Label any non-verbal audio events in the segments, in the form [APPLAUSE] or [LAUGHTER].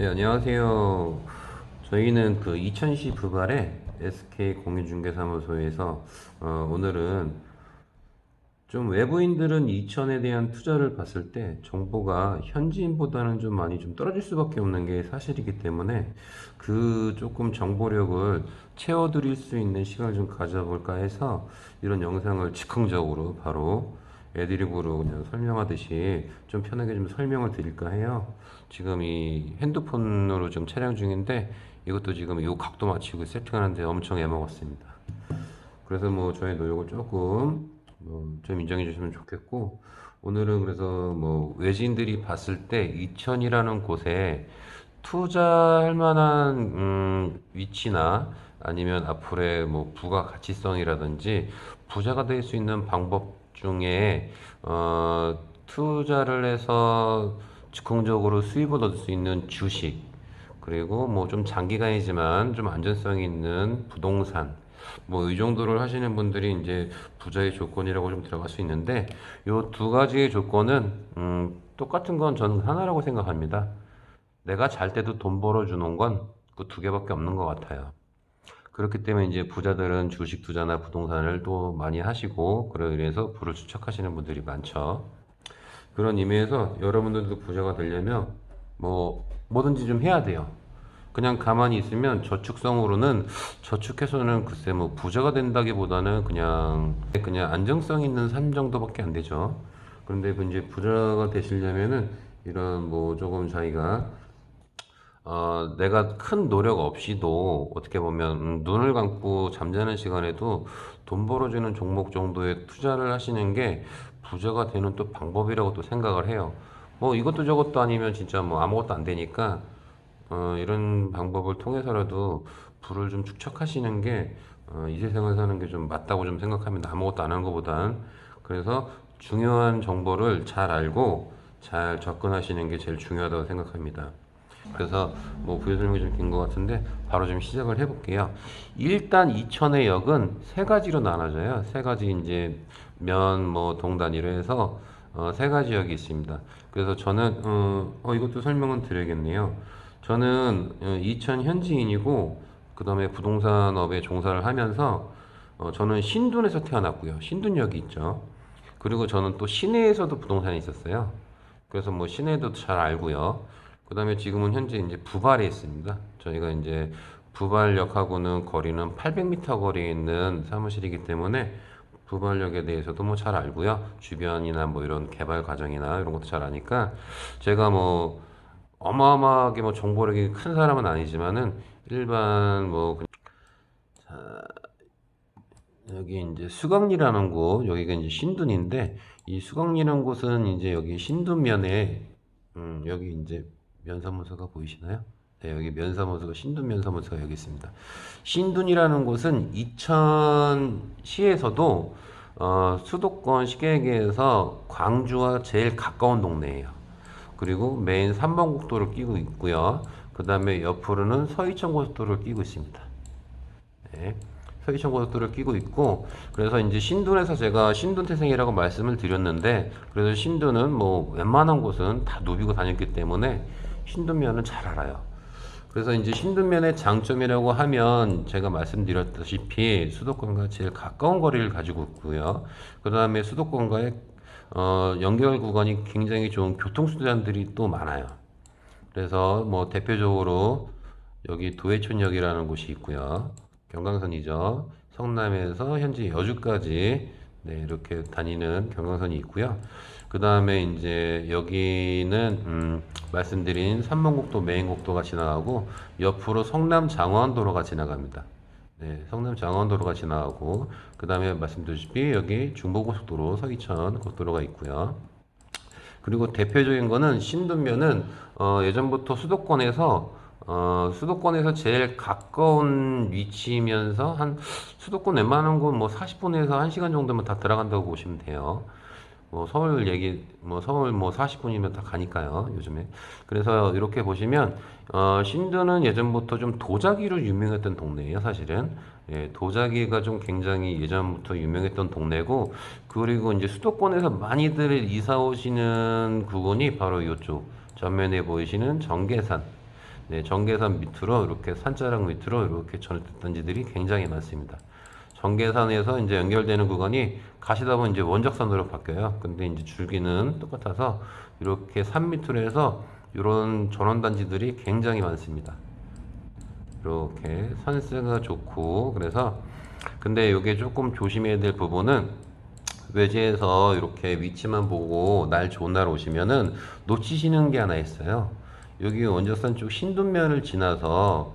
네, 안녕하세요. 저희는 그 이천시 부발의 SK 공인중개사무소에서 어, 오늘은 좀 외부인들은 이천에 대한 투자를 봤을 때 정보가 현지인보다는 좀 많이 좀 떨어질 수밖에 없는 게 사실이기 때문에 그 조금 정보력을 채워드릴 수 있는 시간을 좀 가져볼까 해서 이런 영상을 즉흥적으로 바로 애드립으로 그냥 설명하듯이 좀 편하게 좀 설명을 드릴까 해요. 지금 이 핸드폰으로 지금 촬영 중인데 이것도 지금 이 각도 맞추고 세팅하는데 엄청 애먹었습니다. 그래서 뭐 저의 노력을 조금 뭐좀 인정해 주시면 좋겠고 오늘은 그래서 뭐 외지인들이 봤을 때 이천이라는 곳에 투자할 만한 음, 위치나 아니면 앞으로의 뭐 부가 가치성이라든지 부자가 될 수 있는 방법 중에 어, 투자를 해서 즉흥적으로 수입을 얻을 수 있는 주식 그리고 뭐 좀 장기간이지만 좀 안전성이 있는 부동산 뭐 이 정도를 하시는 분들이 이제 부자의 조건이라고 좀 들어갈 수 있는데 요 두 가지의 조건은 음, 똑같은 건 저는 하나라고 생각합니다. 내가 잘 때도 돈 벌어주는 건 그 두 개밖에 없는 것 같아요. 그렇기 때문에 이제 부자들은 주식 투자나 부동산을 또 많이 하시고 그로 인해서 부를 축적하시는 분들이 많죠. 그런 의미에서 여러분들도 부자가 되려면 뭐 뭐든지 좀 해야 돼요. 그냥 가만히 있으면 저축성으로는 저축해서는 글쎄 뭐 부자가 된다기보다는 그냥 그냥 안정성 있는 삶 정도밖에 안 되죠. 그런데 그 이제 부자가 되시려면은 이런 뭐 조금 자기가 어, 내가 큰 노력 없이도 어떻게 보면 음, 눈을 감고 잠자는 시간에도 돈 벌어주는 종목 정도에 투자를 하시는 게 부자가 되는 또 방법이라고 또 생각을 해요. 뭐 이것도 저것도 아니면 진짜 뭐 아무것도 안 되니까 어, 이런 방법을 통해서라도 부를 좀 축적하시는 게 어, 이 세상을 사는 게 좀 맞다고 좀 생각합니다. 아무것도 안 하는 것보단. 그래서 중요한 정보를 잘 알고 잘 접근하시는 게 제일 중요하다고 생각합니다. 그래서 뭐 부여 설명이 좀 긴 것 같은데 바로 좀 시작을 해볼게요. 일단 이천의 역은 세 가지로 나눠져요. 세 가지 이제 면, 뭐 동 단위로 해서 어, 세 가지 역이 있습니다. 그래서 저는 어, 어, 이것도 설명은 드려야겠네요. 저는 어, 이천 현지인이고 그 다음에 부동산업에 종사를 하면서 어, 저는 신둔에서 태어났고요. 신둔역이 있죠. 그리고 저는 또 시내에서도 부동산이 있었어요. 그래서 뭐 시내도 잘 알고요. 그 다음에 지금은 현재 이제 부발에 있습니다. 저희가 이제 부발역하고는 거리는 800m 거리에 있는 사무실이기 때문에 부발역에 대해서도 뭐 잘 알고요. 주변이나 뭐 이런 개발 과정이나 이런 것도 잘 아니까 제가 뭐 어마어마하게 뭐 정보력이 큰 사람은 아니지만은 일반 뭐 자, 여기 이제 수강리라는 곳 여기가 이제 신둔인데 이 수강리라는 곳은 이제 여기 신둔면에 음, 여기 이제 면사무소가 보이시나요? 네, 여기 면사무소가 신둔 면사무소가 여기 있습니다. 신둔이라는 곳은 이천시에서도 어, 수도권 시계획에서 광주와 제일 가까운 동네예요. 그리고 메인 3번 국도를 끼고 있고요. 그 다음에 옆으로는 서이천 고속도로를 끼고 있습니다. 네. 서이천 고속도로를 끼고 있고 그래서 이제 신둔에서 제가 신둔 태생이라고 말씀을 드렸는데 그래서 신둔은 뭐 웬만한 곳은 다 누비고 다녔기 때문에 신둔면은 잘 알아요. 그래서 이제 신둔면의 장점이라고 하면 제가 말씀드렸다시피 수도권과 제일 가까운 거리를 가지고 있고요. 그 다음에 수도권과의 어, 연결 구간이 굉장히 좋은 교통수단들이 또 많아요. 그래서 뭐 대표적으로 여기 도해촌역이라는 곳이 있고요. 경강선이죠. 성남에서 현재 여주까지 네, 이렇게 다니는 경강선이 있고요. 그 다음에 이제 여기는 음, 말씀드린 삼mon국도 메인국도가 지나가고 옆으로 성남 장원도로가 지나갑니다. 네, 성남 장원도로가 지나가고 그 다음에 말씀드렸다시피 여기 중부고속도로 서이천 고속도로가 있고요. 그리고 대표적인 거는 신둔면은 어, 예전부터 수도권에서 어, 수도권에서 제일 가까운 위치이면서 한 수도권 웬만한 건 뭐 40분에서 1시간 정도면 다 들어간다고 보시면 돼요. 뭐 서울 얘기 뭐 서울 뭐 40분이면 다 가니까요 요즘에. 그래서 이렇게 보시면 어 신도는 예전부터 좀 도자기로 유명했던 동네예요 사실은. 예, 도자기가 좀 굉장히 예전부터 유명했던 동네고 그리고 이제 수도권에서 많이들 이사 오시는 구간이 바로 이쪽 전면에 보이시는 정계산. 네, 정계산 밑으로 이렇게 산자락 밑으로 이렇게 전단지들이 굉장히 많습니다. 정계산에서 이제 연결되는 구간이 가시다 보면 이제 원적선으로 바뀌어요. 근데 이제 줄기는 똑같아서 이렇게 산 밑으로 해서 이런 전원단지들이 굉장히 많습니다. 이렇게 산세가 좋고 그래서 근데 이게 조금 조심해야 될 부분은 외지에서 이렇게 위치만 보고 날 좋은 날 오시면은 놓치시는 게 하나 있어요. 여기 원적산 쪽 신둔면을 지나서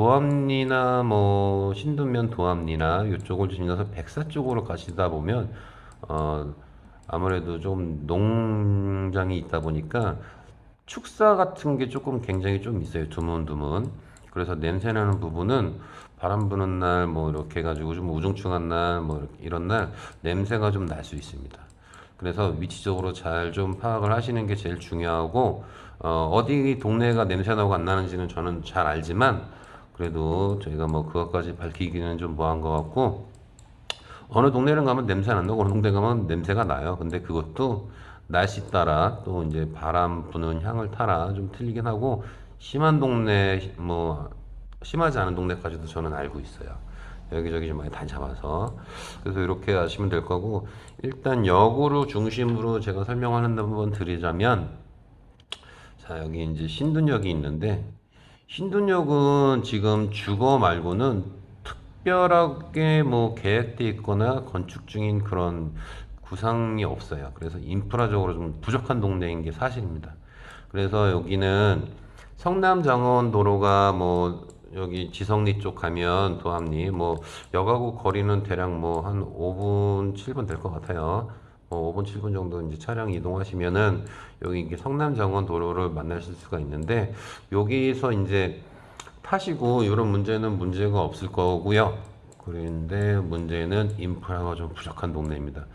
도암리나 뭐 신둔면 도암리나 이쪽을 지나서 백사 쪽으로 가시다 보면 어 아무래도 좀 농장이 있다 보니까 축사 같은 게 조금 굉장히 좀 있어요. 드문드문. 그래서 냄새 나는 부분은 바람 부는 날 뭐 이렇게 해가지고 좀 우중충한 날 뭐 이런 날 냄새가 좀 날 수 있습니다. 그래서 위치적으로 잘 좀 파악을 하시는 게 제일 중요하고 어, 어디 동네가 냄새 나고 안 나는지는 저는 잘 알지만 그래도 저희가 뭐 그것까지 밝히기는 좀 뭐한 것 같고 어느 동네를 가면 냄새 안 나고 어느 동네 가면 냄새가 나요. 근데 그것도 날씨 따라 또 이제 바람 부는 향을 따라 좀 틀리긴 하고 심한 동네 뭐 심하지 않은 동네까지도 저는 알고 있어요. 여기저기 좀 많이 다잡아서 그래서 이렇게 하시면 될 거고 일단 역으로 중심으로 제가 설명하는 한번 드리자면 자 여기 이제 신둔역이 있는데 신둔역은 지금 주거 말고는 특별하게 뭐 계획돼 있거나 건축 중인 그런 구상이 없어요. 그래서 인프라적으로 좀 부족한 동네인 게 사실입니다. 그래서 여기는 성남 장원 도로가 뭐 여기 지성리 쪽 가면 도합리 뭐 역하고 거리는 대략 뭐 한 5분 7분 될 것 같아요. 뭐 5분 7분 정도 이제 차량 이동하시면은 여기 이게 성남장원도로를 만나실 수가 있는데 여기서 이제 타시고 이런 문제는 문제가 없을 거고요. 그런데 문제는 인프라가 좀 부족한 동네입니다.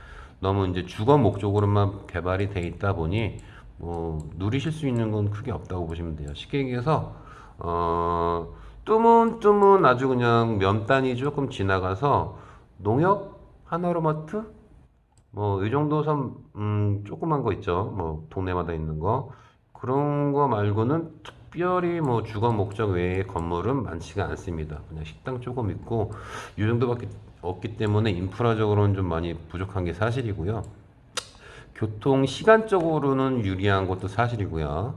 너무 이제 주거 목적으로만 개발이 돼 있다 보니 뭐 누리실 수 있는 건 크게 없다고 보시면 돼요. 쉽게 얘기해서 어 뜨문뜨문 아주 그냥 면 단이 조금 지나가서 농협 하나로마트 뭐 이 정도 선 음, 조그만 거 있죠. 뭐 동네마다 있는 거 그런 거 말고는 특별히 뭐 주거 목적 외의 건물은 많지가 않습니다. 그냥 식당 조금 있고 이 정도밖에 없기 때문에 인프라적으로는 좀 많이 부족한 게 사실이고요. 교통 시간적으로는 유리한 것도 사실이고요.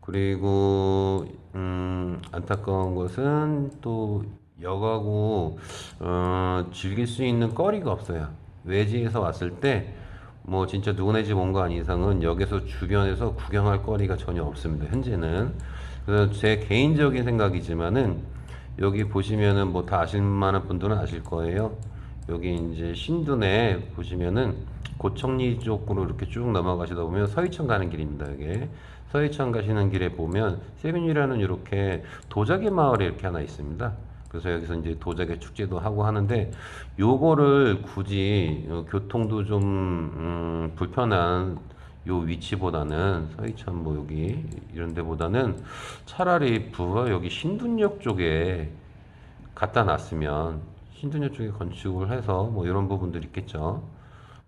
그리고 음, 안타까운 것은 또 역하고 어, 즐길 수 있는 거리가 없어요. 외지에서 왔을 때 뭐 진짜 누구네 집 온 거 아닌 이상은 역에서 주변에서 구경할 거리가 전혀 없습니다. 현재는 그래서 제 개인적인 생각이지만은 여기 보시면은 뭐 다 아실 만한 분들은 아실 거예요. 여기 이제 신둔에 보시면은 고청리 쪽으로 이렇게 쭉 넘어가시다 보면 서희천 가는 길입니다. 이게 서희천 가시는 길에 보면 세균이라는 이렇게 도자기 마을이 이렇게 하나 있습니다. 그래서 여기서 이제 도자기 축제도 하고 하는데 요거를 굳이 어, 교통도 좀 음, 불편한 요 위치보다는 서희천 뭐 여기 이런 데보다는 차라리 부하 여기 신둔역 쪽에 갖다 놨으면 신둔역 쪽에 건축을 해서 뭐 이런 부분들이 있겠죠.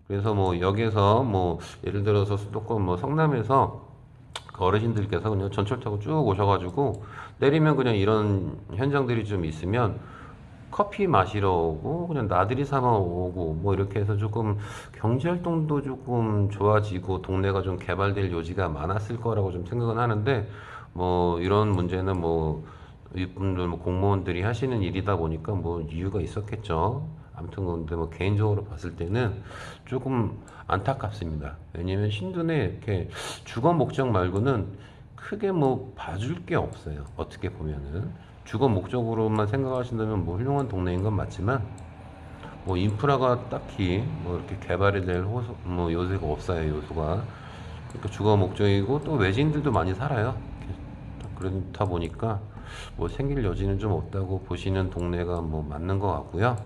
그래서 뭐 역에서 뭐 예를 들어서 수도권 뭐 성남에서 그 어르신들께서 그냥 전철 타고 쭉 오셔가지고 내리면 그냥 이런 현장들이 좀 있으면 커피 마시러 오고 그냥 나들이 삼아 오고 뭐 이렇게 해서 조금 경제 활동도 조금 좋아지고 동네가 좀 개발될 요지가 많았을 거라고 좀 생각은 하는데 뭐 이런 문제는 뭐 이분들 뭐 공무원들이 하시는 일이다 보니까 뭐 이유가 있었겠죠. 아무튼 근데 뭐 개인적으로 봤을 때는 조금 안타깝습니다. 왜냐면 신둔에 이렇게 주거 목적 말고는 크게 뭐 봐줄 게 없어요. 어떻게 보면은 주거 목적으로만 생각하신다면 뭐 훌륭한 동네인 건 맞지만 뭐 인프라가 딱히 뭐 이렇게 개발이 될 호소, 뭐 요새가 없어요 요소가 그러니까 주거 목적이고 또 외지인들도 많이 살아요 그렇다 보니까 뭐 생길 여지는 좀 없다고 보시는 동네가 뭐 맞는 것 같고요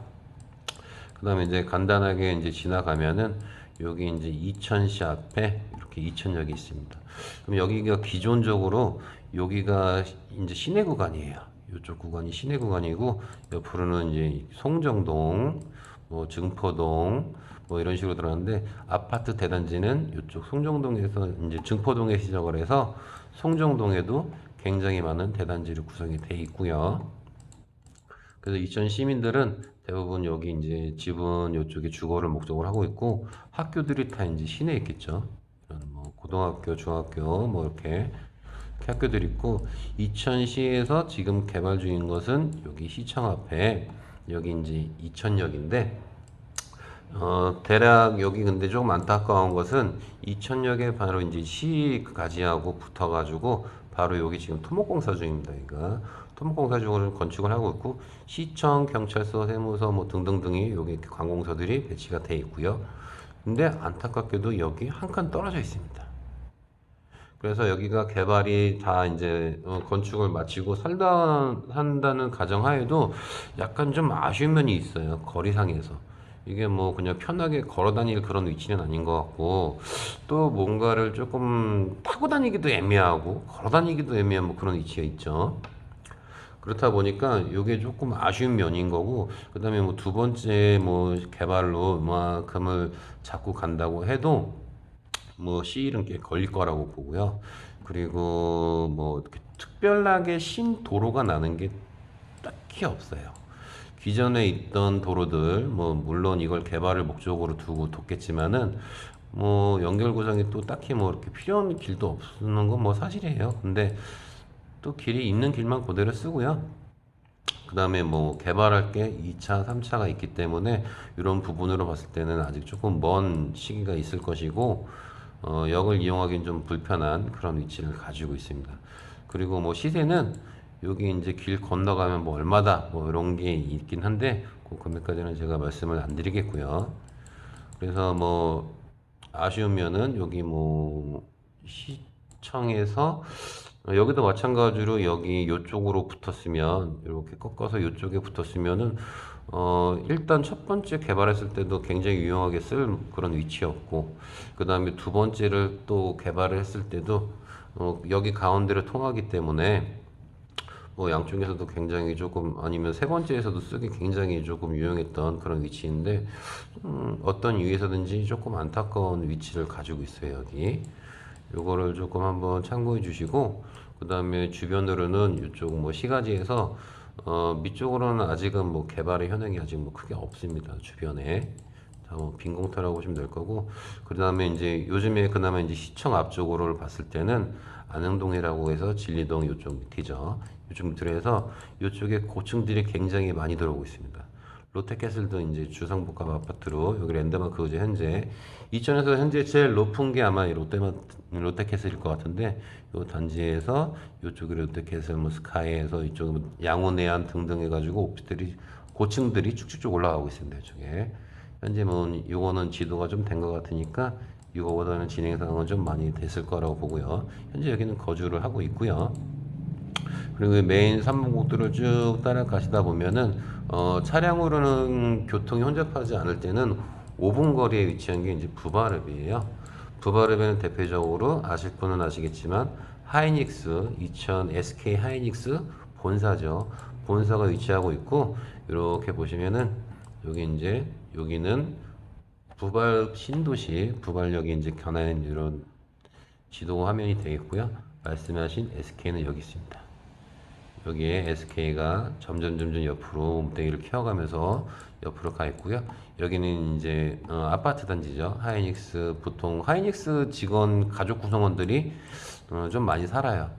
그 다음에 이제 간단하게 이제 지나가면은 여기 이제 이천시 앞에 이렇게 이천역이 있습니다. 그럼 여기가 기존적으로 여기가 이제 시내 구간이에요. 이쪽 구간이 시내 구간이고 옆으로는 이제 송정동, 뭐 증포동 뭐 이런 식으로 들어갔는데 아파트 대단지는 이쪽 송정동에서 이제 증포동에 시작을 해서 송정동에도 굉장히 많은 대단지로 구성이 돼 있고요. 그래서 이천 시민들은 대부분 여기 이제 집은 이쪽에 주거를 목적으로 하고 있고 학교들이 다 이제 시내에 있겠죠. 뭐 고등학교, 중학교 뭐 이렇게 이렇게 학교들이 있고 이천시에서 지금 개발 중인 것은 여기 시청 앞에 여기 이제 이천역인데 어, 대략 여기 근데 조금 안타까운 것은 이천역에 바로 이제 시가지하고 붙어가지고 바로 여기 지금 토목공사 중입니다. 그러니까 토목공사 중으로 건축을 하고 있고 시청, 경찰서, 세무서 뭐 등등등이 여기 관공서들이 배치가 돼 있고요. 근데 안타깝게도 여기 한 칸 떨어져 있습니다. 그래서 여기가 개발이 다 이제 어, 건축을 마치고 살다 한다는 가정하에도 약간 좀 아쉬운 면이 있어요. 거리상에서. 이게 뭐 그냥 편하게 걸어 다닐 그런 위치는 아닌 것 같고 또 뭔가를 조금 타고 다니기도 애매하고 걸어 다니기도 애매한 뭐 그런 위치가 있죠. 그렇다 보니까 이게 조금 아쉬운 면인 거고 그다음에 뭐 두 번째 뭐 개발로 이만큼을 잡고 간다고 해도 뭐 시일은 꽤 걸릴 거라고 보고요. 그리고 뭐 특별하게 신 도로가 나는 게 딱히 없어요. 기존에 있던 도로들 뭐 물론 이걸 개발을 목적으로 두고 뒀겠지만은 뭐 연결 구성이 또 딱히 뭐 이렇게 필요한 길도 없는 건 뭐 사실이에요. 근데 또 길이 있는 길만 그대로 쓰고요. 그 다음에 뭐 개발할 게 2차, 3차가 있기 때문에 이런 부분으로 봤을 때는 아직 조금 먼 시기가 있을 것이고 어, 역을 이용하기는 좀 불편한 그런 위치를 가지고 있습니다. 그리고 뭐 시세는 여기 이제 길 건너가면 뭐 얼마다 뭐 이런 게 있긴 한데 그 금액까지는 제가 말씀을 안 드리겠고요. 그래서 뭐 아쉬우면은 여기 뭐 시청에서 여기도 마찬가지로 여기 요쪽으로 붙었으면 이렇게 꺾어서 요쪽에 붙었으면은 어 일단 첫 번째 개발했을 때도 굉장히 유용하게 쓸 그런 위치였고 그 다음에 두 번째를 또 개발을 했을 때도 어 여기 가운데를 통하기 때문에 뭐 양쪽에서도 굉장히 조금 아니면 세 번째에서도 쓰기 굉장히 조금 유용했던 그런 위치인데 음, 어떤 이유에서든지 조금 안타까운 위치를 가지고 있어요 여기 요거를 조금 한번 참고해 주시고 그 다음에 주변으로는 이쪽 뭐 시가지에서 어, 밑쪽으로는 아직은 뭐 개발의 현황이 아직 뭐 크게 없습니다 주변에. 자, 뭐 빈공터라고 보시면 될 거고 그 다음에 이제 요즘에 그나마 이제 시청 앞쪽으로를 봤을 때는 안흥동이라고 해서 진리동 이쪽 밑이죠. 이쪽 밑으로 해서 이쪽에 고층들이 굉장히 많이 들어오고 있습니다. 롯데캐슬도 이제 주상복합 아파트로 여기 랜드마크죠 현재 이천에서 현재 제일 높은 게 아마 이 롯데마 롯데캐슬일 것 같은데 요 단지에서 이쪽에 롯데캐슬 뭐 스카이에서 이쪽 뭐 양호내안 등등 해가지고 오피스들이 고층들이 쭉쭉쭉 올라가고 있습니다 이쪽에 현재 뭐 요거는 지도가 좀 된 것 같으니까 이거보다는 진행 상황은 좀 많이 됐을 거라고 보고요 현재 여기는 거주를 하고 있고요. 그리고 메인 3번국도를 쭉 따라가시다 보면은 어, 차량으로는 교통이 혼잡하지 않을 때는 5분 거리에 위치한 게 이제 부바르비예요. 부바르비는 대표적으로 아실 분은 아시겠지만 하이닉스 2000 SK 하이닉스 본사죠. 본사가 위치하고 있고 이렇게 보시면은 여기 이제 여기는 부발 신도시 부발역이 이제 견하는 이런 지도 화면이 되겠고요. 말씀하신 SK는 여기 있습니다. 여기에 SK가 점점 점점 옆으로 몸뚱이를 키워가면서 옆으로 가 있고요. 여기는 이제 어, 아파트 단지죠. 하이닉스 보통 하이닉스 직원 가족 구성원들이 어, 좀 많이 살아요.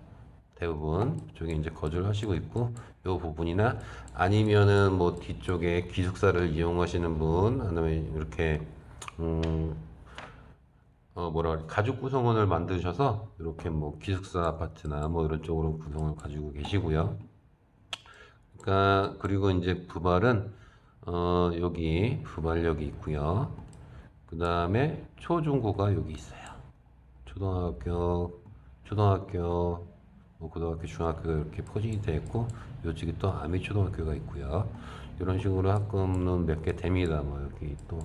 대부분 쪽에 이제 거주를 하시고 있고 요 부분이나 아니면은 뭐 뒤쪽에 기숙사를 이용하시는 분 아니면 이렇게 음, 어 뭐라 그래 가족 구성원을 만드셔서 이렇게 뭐 기숙사 아파트나 뭐 이런 쪽으로 구성을 가지고 계시고요. 그러니까 그리고 이제 부발은 어 여기 부발역이 있고요. 그 다음에 초중고가 여기 있어요. 초등학교, 초등학교, 뭐 고등학교, 중학교가 이렇게 포진이 되어 있고 요쪽에 또 아미 초등학교가 있고요. 이런 식으로 학급은 몇 개 됩니다. 뭐 여기 또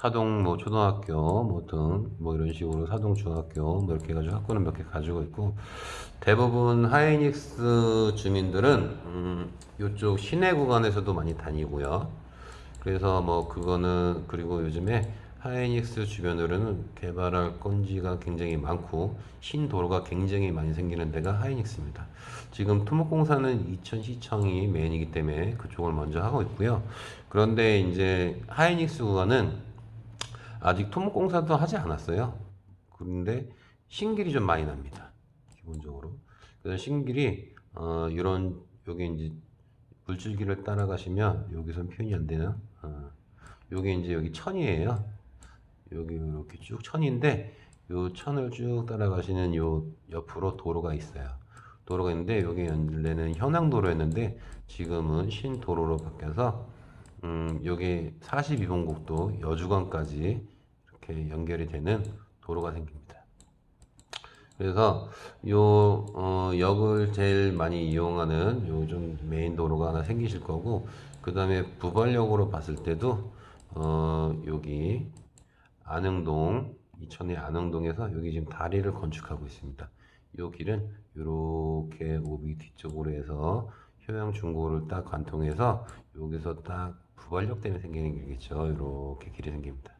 사동 뭐 초등학교 뭐등뭐 이런 식으로 사동 중학교 뭐 이렇게 해가지고 학교는 몇 개 가지고 있고 대부분 하이닉스 주민들은 음, 이쪽 시내 구간에서도 많이 다니고요. 그래서 뭐 그거는 그리고 요즘에 하이닉스 주변으로는 개발할 건지가 굉장히 많고 신도로가 굉장히 많이 생기는 데가 하이닉스입니다. 지금 토목공사는 이천 시청이 메인이기 때문에 그쪽을 먼저 하고 있고요. 그런데 이제 하이닉스 구간은 아직 토목공사도 하지 않았어요. 그런데 신길이 좀 많이 납니다. 기본적으로. 그래서 신길이 어, 이런 여기 이제 물줄기를 따라가시면 여기선 표현이 안 되나? 어, 여기 이제 여기 천이에요. 여기 이렇게 쭉 천인데 요 천을 쭉 따라가시는 요 옆으로 도로가 있어요. 도로가 있는데 여기 원래는 현황도로였는데 지금은 신도로로 바뀌어서 음, 여기 42번국도 여주간까지 이렇게 연결이 되는 도로가 생깁니다. 그래서 요 어, 역을 제일 많이 이용하는 요좀 메인 도로가 하나 생기실 거고 그 다음에 부발역으로 봤을 때도 어, 여기 안흥동 이천의 안흥동에서 여기 지금 다리를 건축하고 있습니다. 이 길은 이렇게 오비 뒤쪽으로 해서 효양 중고를 딱 관통해서 여기서 딱 부발역 때문에 생기는 길이겠죠. 이렇게 길이 생깁니다.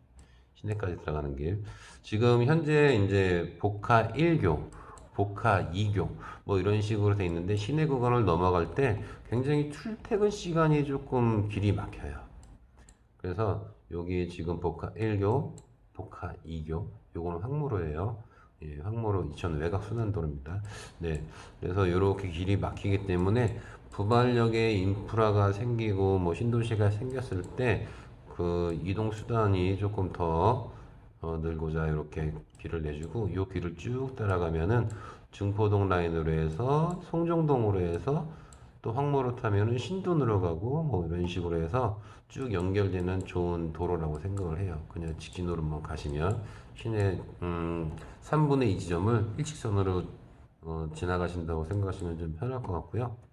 시내까지 들어가는 길. 지금 현재 이제 복화 1교, 복화 2교 뭐 이런 식으로 돼 있는데 시내 구간을 넘어갈 때 굉장히 출퇴근 시간이 조금 길이 막혀요. 그래서 여기 지금 복화 1교, 복화 2교, 요거는 항로예요. 예, 항로로 이천 외곽 순환도로입니다. 네, 그래서 이렇게 길이 막히기 때문에 부발역에 인프라가 생기고 뭐 신도시가 생겼을 때 그 이동 수단이 조금 더 어, 늘고자 이렇게 길을 내주고 이 길을 쭉 따라가면은 증포동 라인으로 해서 송정동으로 해서 또 황모로 타면은 신돈으로 가고 뭐 이런 식으로 해서 쭉 연결되는 좋은 도로라고 생각을 해요. 그냥 직진으로만 가시면 시내 음, 3분의 2 지점을 일직선으로 어, 지나가신다고 생각하시면 좀 편할 것 같고요.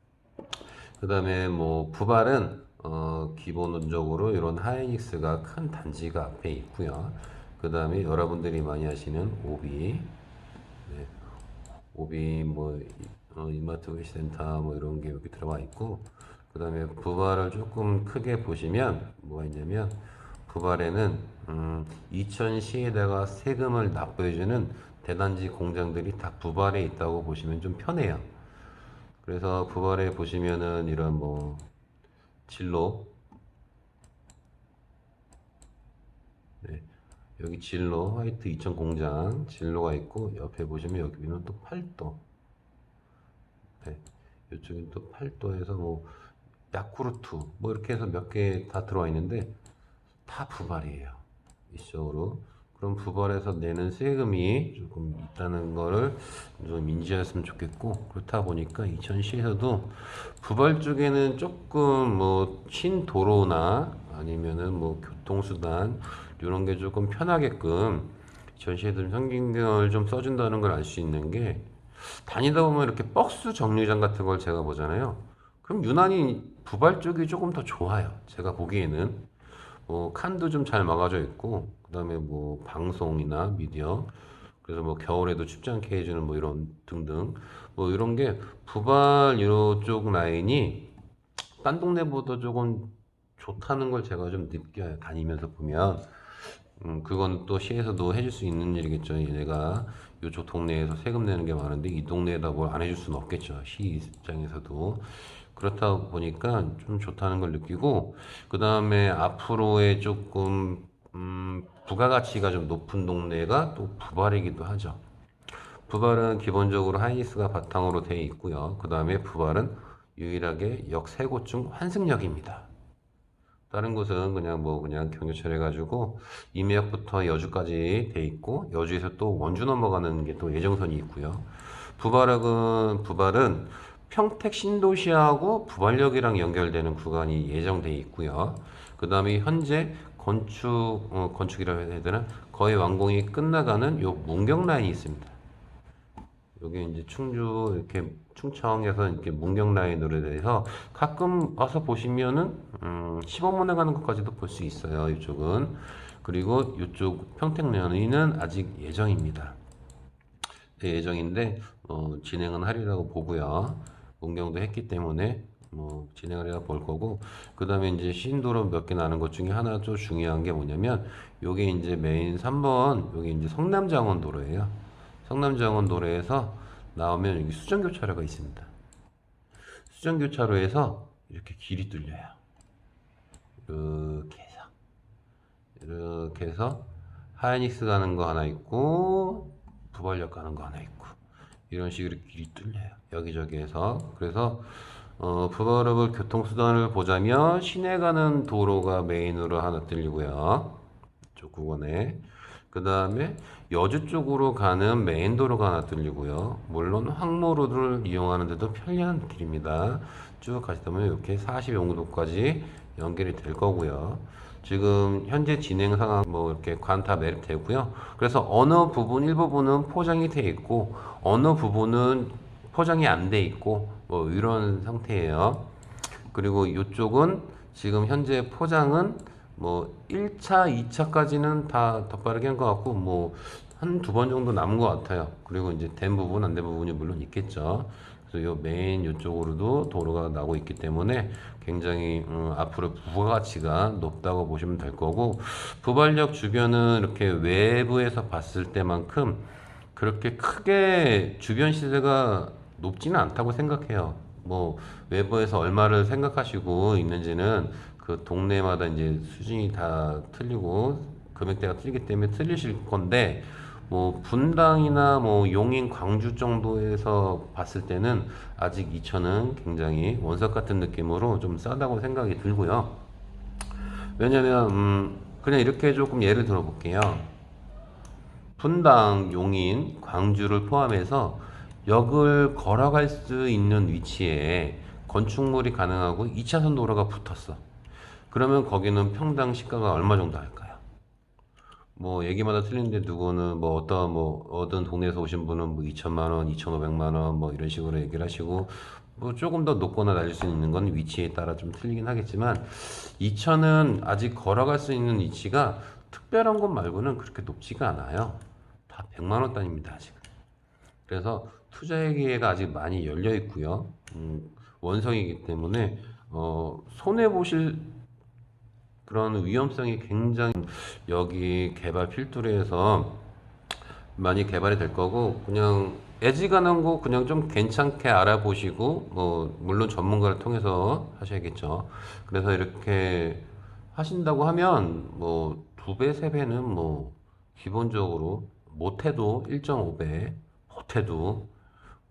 그 다음에 뭐 부발은 어, 기본적으로 이런 하이닉스가 큰 단지가 앞에 있고요. 그 다음에 여러분들이 많이 하시는 오비, 네. 오비 뭐 이- 어, 이마트 회시센터 뭐 이런 게 여기 들어가 있고 그 다음에 부발을 조금 크게 보시면 뭐가 있냐면 부발에는 음, 이천시에다가 세금을 납부해주는 대단지 공장들이 다 부발에 있다고 보시면 좀 편해요. 그래서 부발에 보시면은 이런 뭐 진로. 네, 여기 진로 화이트 2000 공장 진로가 있고 옆에 보시면 여기는 또 팔도. 네, 이쪽은 또 팔도에서 뭐 야쿠르트 뭐 이렇게 해서 몇 개 다 들어와 있는데 다 부발이에요. 이쪽으로 그럼 부발에서 내는 세금이 조금 있다는 거를 좀 인지하셨으면 좋겠고 그렇다 보니까 이천시에서도 부발 쪽에는 조금 뭐 신도로나 아니면은 뭐 교통수단 이런 게 조금 편하게끔 전시에도 좀 현금을 좀 써준다는 걸 알 수 있는 게 다니다 보면 이렇게 버스 정류장 같은 걸 제가 보잖아요. 그럼 유난히 부발 쪽이 조금 더 좋아요. 제가 보기에는 뭐 칸도 좀 잘 막아져 있고 그다음에 뭐 방송이나 미디어 그래서 뭐 겨울에도 춥지 않게 해주는 뭐 이런 등등 뭐 이런 게 부발 이쪽 라인이 딴 동네보다 조금 좋다는 걸 제가 좀 느껴요. 다니면서 보면. 음, 그건 또 시에서도 해줄 수 있는 일이겠죠. 얘네가 요쪽 동네에서 세금 내는 게 많은데 이 동네에다 뭘 안 해줄 수는 없겠죠. 시 입장에서도. 그렇다 보니까 좀 좋다는 걸 느끼고, 그 다음에 앞으로의 조금, 음, 부가가치가 좀 높은 동네가 또 부발이기도 하죠. 부발은 기본적으로 하이니스가 바탕으로 되어 있고요. 그 다음에 부발은 유일하게 역 세 곳 중 환승역입니다. 다른 곳은 그냥 뭐 그냥 경유철 해가지고 임해역부터 여주까지 돼 있고 여주에서 또 원주 넘어가는 게 또 예정선이 있고요. 부발역은 부발은 평택 신도시하고 부발역이랑 연결되는 구간이 예정돼 있고요. 그 다음에 현재 건축 어, 건축이라고 해야 되나 거의 완공이 끝나가는 요 문경 라인이 있습니다. 여기 이제 충주 이렇게 충청에서 이렇게 문경 라인으로 돼서 가끔 와서 보시면은 음, 시범문에 가는 것까지도 볼 수 있어요. 이쪽은 그리고 이쪽 평택 라인은 아직 예정입니다. 네, 예정인데 어, 진행은 하리라고 보고요. 문경도 했기 때문에 뭐 진행을 해 볼 거고 그 다음에 이제 신도로 몇 개 나는 것 중에 하나 또 중요한 게 뭐냐면 요게 이제 메인 3번 요게 이제 성남장원도로예요. 성남장원도로에서 나오면 여기 수정교차로가 있습니다. 수정교차로에서 이렇게 길이 뚫려요. 이렇게 해서. 이렇게 해서 하이닉스 가는 거 하나 있고 부발역 가는 거 하나 있고 이런 식으로 길이 뚫려요. 여기저기에서. 그래서 어, 부발업을 교통수단을 보자면 시내 가는 도로가 메인으로 하나 뚫리고요. 이쪽 구간에. 그 다음에 여주 쪽으로 가는 메인 도로가 하나 뚫리고요. 물론 항로로를 이용하는 데도 편리한 길입니다. 쭉 가시다 보면 이렇게 40용도까지 연결이 될 거고요 지금 현재 진행 상황 뭐 이렇게 관타 매립되고요. 그래서 어느 부분 일부분은 포장이 돼 있고 어느 부분은 포장이 안 돼 있고 뭐 이런 상태예요. 그리고 이쪽은 지금 현재 포장은 뭐 1차, 2차까지는 다 덧바르게 한 것 같고 뭐 한 두 번 정도 남은 것 같아요. 그리고 이제 된 부분, 안 된 부분이 물론 있겠죠. 그래서 요 메인 이쪽으로도 도로가 나고 있기 때문에 굉장히 음, 앞으로 부가가치가 높다고 보시면 될 거고 부발역 주변은 이렇게 외부에서 봤을 때만큼 그렇게 크게 주변 시세가 높지는 않다고 생각해요. 뭐 외부에서 얼마를 생각하시고 있는지는 그 동네마다 이제 수준이 다 틀리고 금액대가 틀리기 때문에 틀리실 건데 뭐 분당이나 뭐 용인, 광주 정도에서 봤을 때는 아직 2천은 굉장히 원석 같은 느낌으로 좀 싸다고 생각이 들고요. 왜냐면 음 그냥 이렇게 조금 예를 들어 볼게요. 분당, 용인, 광주를 포함해서 역을 걸어갈 수 있는 위치에 건축물이 가능하고 2차선 도로가 붙었어. 그러면 거기는 평당 시가가 얼마 정도 할까요? 뭐 얘기마다 틀린데 누구는 뭐 어떤 뭐 어떤 동네에서 오신 분은 뭐 2천만 원, 2,500만 원 뭐 이런 식으로 얘기를 하시고 뭐 조금 더 높거나 낮을 수 있는 건 위치에 따라 좀 틀리긴 하겠지만 2천은 아직 걸어갈 수 있는 위치가 특별한 곳 말고는 그렇게 높지가 않아요. 다 100만 원 단위입니다, 아직. 그래서 투자의 기회가 아직 많이 열려 있고요. 음, 원성이기 때문에 어, 손해 보실 그런 위험성이 굉장히 여기 개발 필두로해서 많이 개발이 될 거고 그냥 애지간한 거 그냥 좀 괜찮게 알아보시고 뭐 물론 전문가를 통해서 하셔야겠죠. 그래서 이렇게 하신다고 하면 뭐 두 배, 세 배는 뭐 기본적으로 못해도 1.5배, 못해도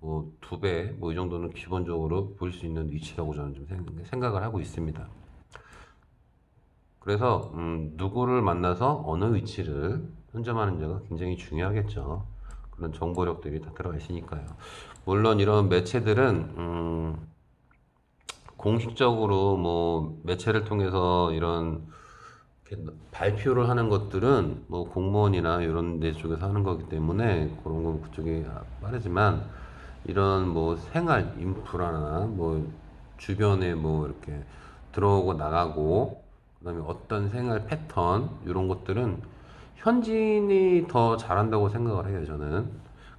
뭐 두 배, 뭐 이 정도는 기본적으로 볼 수 있는 위치라고 저는 좀 생- 생각을 하고 있습니다. 그래서 음, 누구를 만나서 어느 위치를 선점하는지가 굉장히 중요하겠죠. 그런 정보력들이 다 들어가 있으니까요. 물론 이런 매체들은 음, 공식적으로 뭐 매체를 통해서 이런 발표를 하는 것들은 뭐 공무원이나 이런 데 쪽에서 하는 거기 때문에 그런 건 그쪽이 빠르지만 이런 뭐 생활 인프라나 뭐 주변에 뭐 이렇게 들어오고 나가고 그다음에 어떤 생활 패턴 이런 것들은 현지인이 더 잘한다고 생각을 해요 저는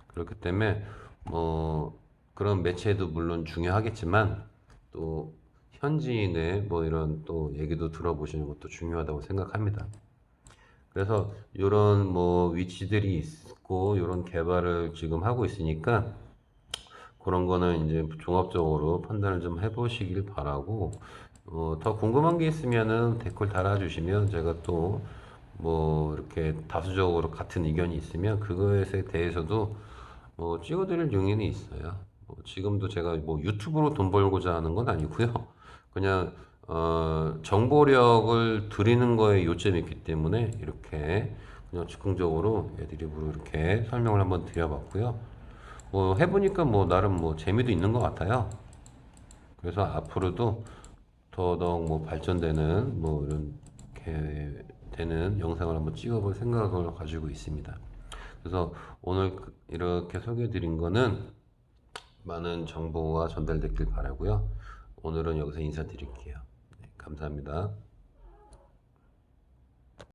그렇기 때문에 뭐 그런 매체도 물론 중요하겠지만 또 현지인의 뭐 이런 또 얘기도 들어보시는 것도 중요하다고 생각합니다. 그래서 이런 뭐 위치들이 있고 이런 개발을 지금 하고 있으니까 그런 거는 이제 종합적으로 판단을 좀 해보시길 바라고 어, 더 궁금한 게 있으면은 댓글 달아주시면 제가 또 뭐 이렇게 다수적으로 같은 의견이 있으면 그거에 대해서도 뭐 찍어드릴 용의는 있어요. 뭐 지금도 제가 뭐 유튜브로 돈 벌고자 하는 건 아니고요. [LAUGHS] 그냥 어, 정보력을 드리는 거에 요점이 있기 때문에 이렇게 그냥 즉흥적으로 애드립으로 이렇게 설명을 한번 드려봤고요. 뭐 해보니까 뭐 나름 뭐 재미도 있는 것 같아요. 그래서 앞으로도 더더욱 뭐 발전되는 뭐 이렇게 되는 영상을 한번 찍어볼 생각을 가지고 있습니다. 그래서 오늘 그- 이렇게 소개해 드린 거는 많은 정보가 전달됐길 바라고요. 오늘은 여기서 인사드릴게요. 네, 감사합니다.